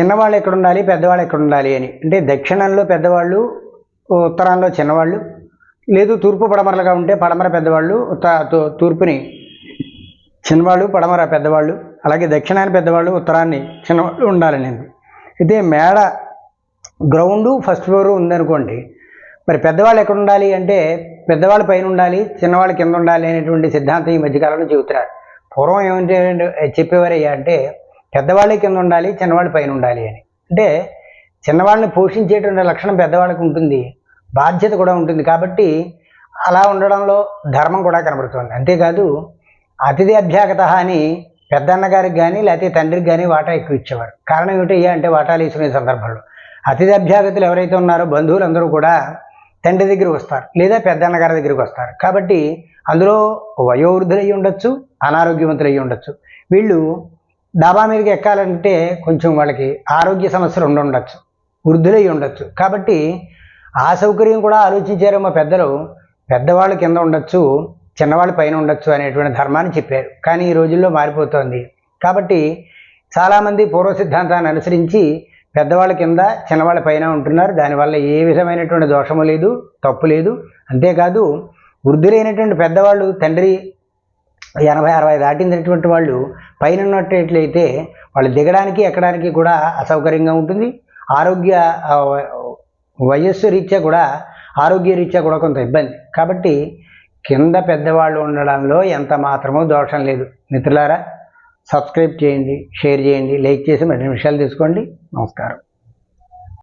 చిన్నవాళ్ళు ఎక్కడ ఉండాలి పెద్దవాళ్ళు ఎక్కడ ఉండాలి అని. అంటే దక్షిణంలో పెద్దవాళ్ళు ఉత్తరాల్లో చిన్నవాళ్ళు లేదు తూర్పు పడమరలుగా ఉంటే పడమర పెద్దవాళ్ళు ఉత్త తూ- తూర్పుని చిన్నవాళ్ళు పడమర పెద్దవాళ్ళు అలాగే దక్షిణాన్ని పెద్దవాళ్ళు ఉత్తరాన్ని చిన్నవాళ్ళు ఉండాలని అయితే మేడ గ్రౌండ్ ఫస్ట్ ఫ్లోర్ ఉందనుకోండి మరి పెద్దవాళ్ళు ఎక్కడ ఉండాలి అంటే పెద్దవాళ్ళు పైన ఉండాలి చిన్నవాళ్ళు కింద ఉండాలి అనేటువంటి సిద్ధాంతం ఈ మధ్యకాలంలో చెబుతున్నారు. పూర్వం ఏమంటే చెప్పేవారయ్యా అంటే పెద్దవాళ్ళే కింద ఉండాలి చిన్నవాళ్ళు పైన ఉండాలి అని. అంటే చిన్నవాళ్ళని పోషించేటువంటి లక్షణం పెద్దవాళ్ళకి ఉంటుంది బాధ్యత కూడా ఉంటుంది కాబట్టి అలా ఉండడంలో ధర్మం కూడా కనబడుతుంది. అంతేకాదు అతిథి అభ్యాగత అని పెద్దన్న గారికి కానీ లేకపోతే తండ్రికి కానీ వాటా ఎక్కువ ఇచ్చేవారు. కారణం ఏమిటి అంటే వాటాలు ఇచ్చుకునే సందర్భంలో. అతిథి అభ్యాగతులు ఎవరైతే ఉన్నారో బంధువులందరూ కూడా తండ్రి దగ్గరికి వస్తారు లేదా పెద్దన్నగారి దగ్గరికి వస్తారు. కాబట్టి అందులో వయోవృద్ధులు అయ్యి ఉండొచ్చు అనారోగ్యవంతులు అయ్యి ఉండొచ్చు వీళ్ళు డాబా మీదకి ఎక్కాలంటే కొంచెం వాళ్ళకి ఆరోగ్య సమస్యలు ఉండి ఉండొచ్చు వృద్ధులై ఉండొచ్చు. కాబట్టి ఆ సౌకర్యం కూడా ఆలోచించారేమో పెద్దలు. పెద్దవాళ్ళు కింద ఉండొచ్చు చిన్నవాళ్ళు పైన ఉండొచ్చు అనేటువంటి ధర్మాన్ని చెప్పారు. కానీ ఈ రోజుల్లో మారిపోతోంది. కాబట్టి చాలామంది పూర్వ సిద్ధాంతాన్ని అనుసరించి పెద్దవాళ్ళ కింద చిన్నవాళ్ళ పైన ఉంటున్నారు. దానివల్ల ఏ విధమైనటువంటి దోషము లేదు తప్పు లేదు. అంతేకాదు వృద్ధులైనటువంటి పెద్దవాళ్ళు తండ్రి ఎనభై అరవై దాటినటువంటి వాళ్ళు పైన ఉన్నట్లయితే వాళ్ళు దిగడానికి ఎక్కడానికి కూడా అసౌకర్యంగా ఉంటుంది. ఆరోగ్య వయస్సు రీత్యా కూడా ఆరోగ్య రీత్యా కూడా కొంత ఇబ్బంది. కాబట్టి కింద పెద్దవాళ్ళు ఉండడంలో ఎంత మాత్రమూ దోషం లేదు. మిత్రులారా సబ్స్క్రైబ్ చేయండి షేర్ చేయండి లైక్ చేసి మరి నిమిషాలు తీసుకోండి నమస్కారం.